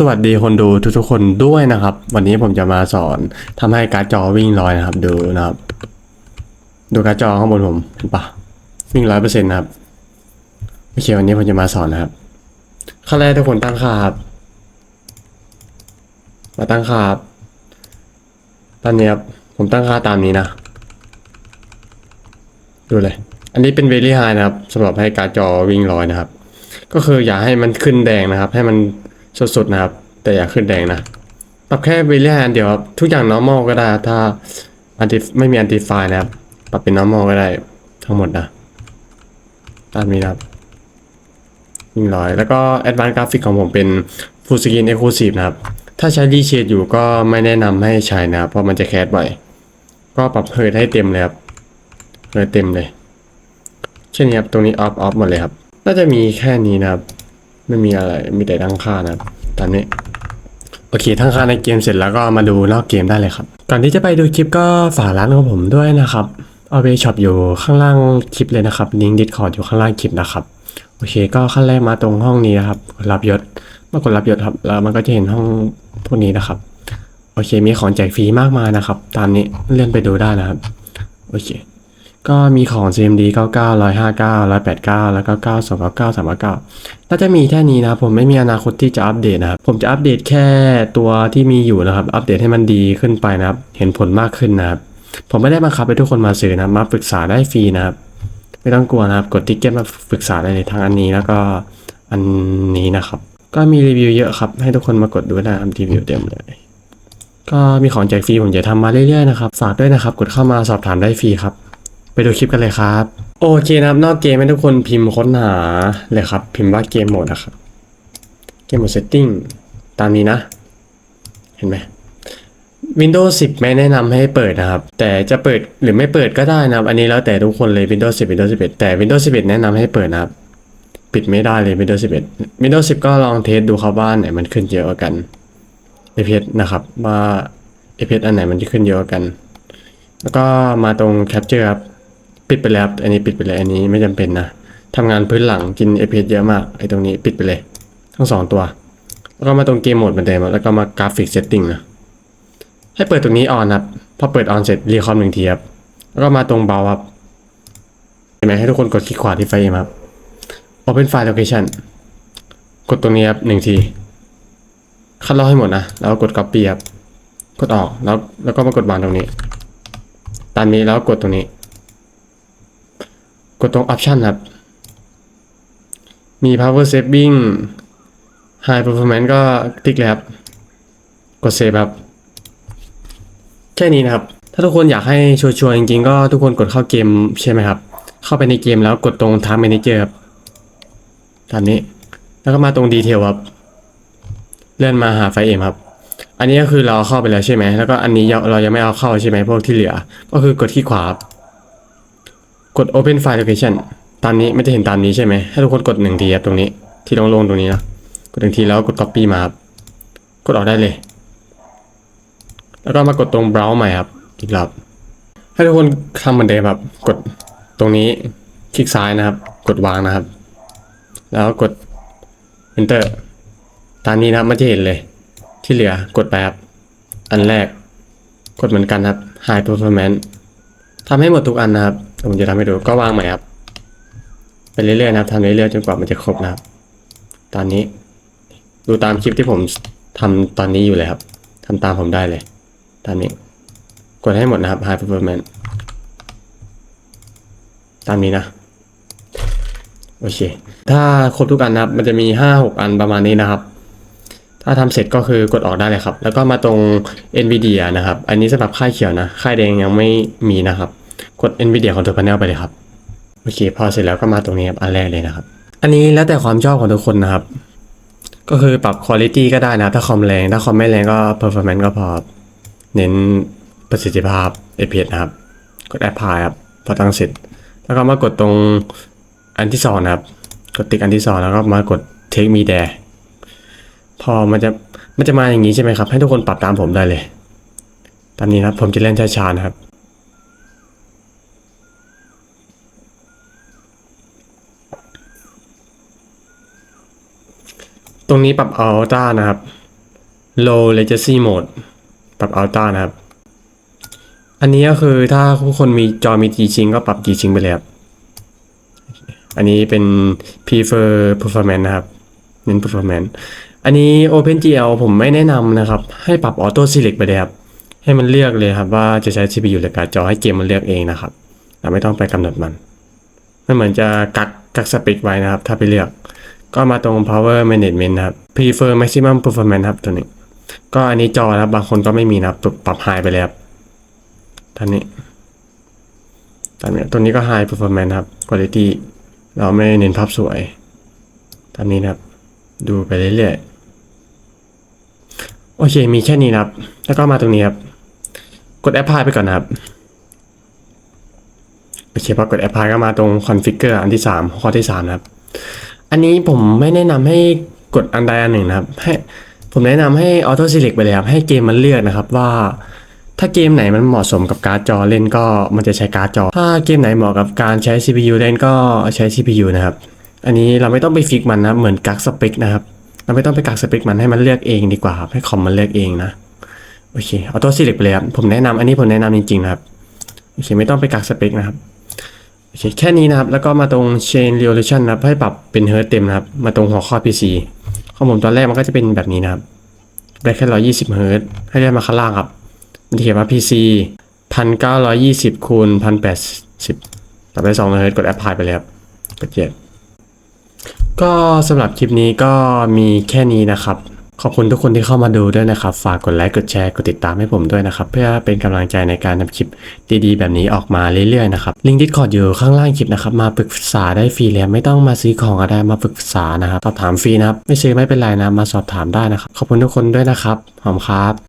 สวัสดีคนดูทุกๆคนด้วยนะครับ วันนี้ผมจะมาสอนทำให้การ์ดจอวิ่งลอยนะครับ ดูนะครับ ดูการ์ดจอข้างบนผมเห็นปะวิ่งร้อยเปอร์เซ็นต์นะครับโอเควันนี้ผมจะมาสอนนะครับขั้นแรกทุกคนตั้งค่าครับมาตั้งค่าครับตอนนี้ครับผมตั้งค่าตามนี้นะ ดูเลย อันนี้เป็น very high นะครับสำหรับให้การ์ดจอวิ่งลอยนะครับ ก็คืออย่าให้มันขึ้นแดงนะครับ ให้มัน สดๆนะครับ แต่อย่าขึ้นแดงนะปรับแค่เวลี่อันเดี๋ยวครับทุกอย่าง normal ก็ได้ ถ้าอันไม่มี anti-fire นะครับปรับเป็น normal ก็ได้ทั้งหมดนะตามนี้นะครับยิ่งร้อยแล้วก็ advanced graphic ของผมเป็น full screen exclusive นะครับ ถ้าใช้ reshade อยู่ก็ไม่แนะนำให้ใช้นะครับเพราะมันจะแคสบ่อยก็ปรับเฮิร์ให้เต็มเลยครับเฮิร์เต็มเลย เช่นนี้ครับตรงนี้ off off หมดเลยครับ น่าจะมีแค่นี้นะครับ ไม่มีอะไร มีแต่ตั้งค่านะตอนนี้โอเคทั้งค่าในเกมเสร็จแล้วก็มาดูนอกเกมได้เลยครับ ก่อนที่จะไปดูคลิปก็ฝากร้านของผมด้วยนะครับเอาไปช็อปอยู่ข้างล่างคลิปเลยนะครับลิงก์ดิสคอร์ดอยู่ข้างล่างคลิปนะครับโอเค ก็ขั้นแรกมาตรงห้องนี้นะครับกดรับยศเมื่อกดรับยศครับแล้วมันก็จะเห็นห้องพวกนี้นะครับโอเค มีของแจกฟรีมากมายนะครับ ตามนี้เลื่อนไปดูได้นะครับ โอเค ก็มีของ CMD 99 159 189 แล้วก็92 99 399น่าจะมีแค่นี้นะผมไม่มีอนาคตที่จะอัปเดตนะครับผมจะอัปเดตแค่ตัวที่มีอยู่นะครับ อัปเดตให้มันดีขึ้นไปนะครับ เห็นผลมากขึ้นนะครับ ผมไม่ได้บังคับให้ทุกคนมาซื้อนะครับมาปรึกษาได้ฟรีนะครับ ไม่ต้องกลัวนะครับ กดติ๊กเก็ตมาปรึกษาได้เลยทั้งอันนี้แล้วก็อันนี้นะครับ ก็มีรีวิวเยอะครับ ให้ทุกคนมากดดูได้ครับรีวิวเต็มเลยก็มีของแจกฟรีผมจะทำมาเรื่อยๆนะครับ ฝากด้วยนะครับ กดเข้ามาสอบถามได้ฟรีครับ ไปดูคลิปกันเลยครับ โอเคนะครับนอกเกมให้ทุกคนพิมพ์ค้นหาเลยครับ พิมพ์ว่าเกมโหมดนะครับเกมโหมดเซตติ้งตามนี้นะ เห็นไหม Windows 10 ไม่แนะนำให้เปิดนะครับ แต่จะเปิดหรือไม่เปิดก็ได้นะครับ อันนี้แล้วแต่ทุกคนเลย Windows 10 Windows 11 แต่ Windows 11 แนะนำให้เปิดนะครับ ปิดไม่ได้เลย Windows 11 Windows 10 ก็ลองเทสดูครับว่าอันไหนมันขึ้นเยอะกว่ากัน FPS นะครับว่า FPS อันไหนมันจะขึ้นเยอะกว่ากัน แล้วก็มาตรง Capture ครับ ปิดไปแล้วอันนี้ปิดไปเลยอันนี้ไม่จำเป็นนะทำงานพื้นหลังกิน FPS เยอะมากไอ้ตรงนี้ปิดไปเลย ทั้งสองตัว แล้วก็มาตรงเกมโหมดเหมือนเดิมครับแล้วก็มากราฟิกเซตติ้งนะให้เปิดตรงนี้ออนครับพอเปิดออนเสร็จรีคอมหนึ่งทีครับแล้วก็มาตรงเบาครับเห็นไหมให้ทุกคนกดคลิกขวาที่ไฟเอ็มครับ Open File Location กดตรงนี้ครับหนึ่งทีคัดลอกให้หมดนะแล้วก็กด Copy ครับกดออกแล้วแล้วก็มากดวางตรงนี้ ตามนี้แล้วกดตรงนี้ กดตรง Option ครับ มี Power Saving High Performance ก็ติ๊กเลยครับ กด Save ครับ แค่นี้นะครับ ถ้าทุกคนอยากให้ชัวร์ๆจริงๆ ก็ทุกคนกดเข้าเกมใช่ไหมครับ เข้าไปในเกมแล้วกดตรง Task Manager ครับตามนี้ แล้วก็มาตรง Detail ครับ เลื่อนมาหาไฟเอ็มครับอันนี้ก็คือเราเข้าไปแล้วใช่ไหม แล้วก็อันนี้เราเรายังไม่เอาเข้าใช่ไหมพวกที่เหลือ ก็คือกดที่ขวาครับ กด Open File Location ตามนี้ไม่จะเห็นตามนี้ใช่ไหมให้ทุกคนกดหนึ่งทีครับตรงนี้ที่ลงๆตรงนี้นะกดหนึ่งทีแล้วกด Copy มาครับกดออกได้เลย แล้วก็มากดตรง browse ใหม่ครับอีกรอบให้ทุกคนทำเหมือนเดิมครับกดตรงนี้คลิกซ้ายนะครับ กดวางนะครับ แล้วกด enter ตามนี้นะครับมันจะเห็นเลย ที่เหลือกดไปครับอันแรกกดเหมือนกันครับ high performance ทำให้หมดทุกอันนะครับ ผมจะทำให้ดูก็วางใหม่ครับไปเรื่อยๆนะครับทำเรื่อยๆจนกว่ามันจะครบนะครับ ตอนนี้ ดูตามคลิปที่ผมทำตอนนี้อยู่เลยครับทำตามผมได้เลย ตามนี้ กดให้หมดนะครับ high performance ตามนี้นะโอเค ถ้าครบทุกอันนะครับ มันจะมีห้าหกอันประมาณนี้นะครับ ถ้าทำเสร็จก็คือกดออกได้เลยครับ แล้วก็มาตรง NVIDIA นะครับ อันนี้สำหรับค่ายเขียวนะ ค่ายแดงยังไม่มีนะครับ กด NVIDIA Control Panel ไปเลยครับ โอเค พอเสร็จแล้วก็มาตรงนี้ครับ อันแรกเลยนะครับ อันนี้แล้วแต่ความชอบของทุกคนนะครับ ก็คือปรับ Quality ก็ได้นะ ถ้าคอมแรง ถ้าคอมไม่แรงก็ Performance ก็พอ เน้นประสิทธิภาพ FPS นะครับ กด Apply ครับ พอตั้งเสร็จ แล้วก็มากดตรงอันที่สองนะครับ กดติ๊กอันที่สองแล้วก็มากด Take Me There พอมันจะมันจะมาอย่างนี้ใช่ไหมครับ ให้ทุกคนปรับตามผมได้เลย ตามนี้นะผมจะเล่นช้าๆนะครับ ตรงนี้ปรับอัลต้านะครับ low latency mode ปรับ ultra นะครับ อันนี้ก็คือถ้าทุกคนมีจอมี G-Sync ก็ปรับ G-Sync ไปเลยครับ อันนี้เป็น prefer performance นะครับ เน้น performance อันนี้ OpenGL ผมไม่แนะนำนะครับ ให้ปรับ auto select ไปเลยครับ ให้มันเลือกเลยครับว่าจะใช้ CPU หรือการ์ดจอให้เกมมันเลือกเองนะครับเราไม่ต้องไปกำหนดมันมันเหมือนจะกักกักสเปคไว้นะครับ ถ้าไปเลือก ก็มาตรง power management นะครับ prefer maximum performance ครับตัวนี้ ก็อันนี้จอนะครับ บางคนก็ไม่มีนะครับ ปรับ high ไปเลยครับท่านนี้ตอนนี้ตัวนี้ก็ high performance ครับ quality เราไม่เน้นภาพสวยตามนี้นะครับ ดูไปเรื่อยๆ โอเค มีแค่นี้นะครับ แล้วก็มาตรงนี้ครับ กด apply ไปก่อนนะครับโอเคพอกด apply ก็มาตรง configure อันที่ 3 ข้อที่ 3 นะครับ อันนี้ผมไม่แนะนำให้กดอันใดอันหนึ่งนะครับ ให้ผมแนะนำให้ auto select ไปเลยครับ ให้เกมมันเลือกนะครับว่าถ้าเกมไหนมันเหมาะสมกับการ์ดจอเล่นก็มันจะใช้การ์ดจอ ถ้าเกมไหนเหมาะกับการใช้ CPU เล่นก็ใช้ CPU นะครับ อันนี้เราไม่ต้องไปฟิกมันนะเหมือนกักสเปคนะครับ เราไม่ต้องไปกักสเปคมันให้มันเลือกเองดีกว่าครับให้คอมมันเลือกเองนะ โอเคออโต้ซีเล็กไปเลยครับ ผมแนะนำอันนี้ผมแนะนำจริงๆนะครับ โอเคไม่ต้องไปกักสเปคนะครับ เคแค่นี้นะครับ แล้วก็มาตรง chain resolution นะครับ ให้ปรับเป็นเฮิร์ตเต็มนะครับ มาตรงหัวข้อ PC ข้องผมตอนแรกมันก็จะเป็นแบบนี้นะครับได้แค่ร้อยี่สิบเฮิร์ตให้ได้มาข้างล่างครับมันเขียนว่า PC พันเก้าร้อยยี่สิบคูณพันแปดสิบต่อไปสองเฮิร์ตกด apply ไปเลยครับกดเจ็ดก็สำหรับคลิปนี้ก็มีแค่นี้นะครับ ขอบคุณทุกคนที่เข้ามาดูด้วยนะครับ ฝากกดไลค์ กดแชร์ กดติดตามให้ผมด้วยนะครับ เพื่อเป็นกำลังใจในการทำคลิปดีๆ แบบนี้ออกมาเรื่อยๆนะครับ ลิงก์ดิสคอร์ดอยู่ข้างล่างคลิปนะครับ มาปรึกษาได้ฟรีเลยไม่ต้องมาซื้อของก็ได้มาปรึกษานะครับ สอบถามฟรีนะครับ ไม่ซื้อไม่เป็นไรนะ มาสอบถามได้นะครับ ขอบคุณทุกคนด้วยนะครับ หอมครับ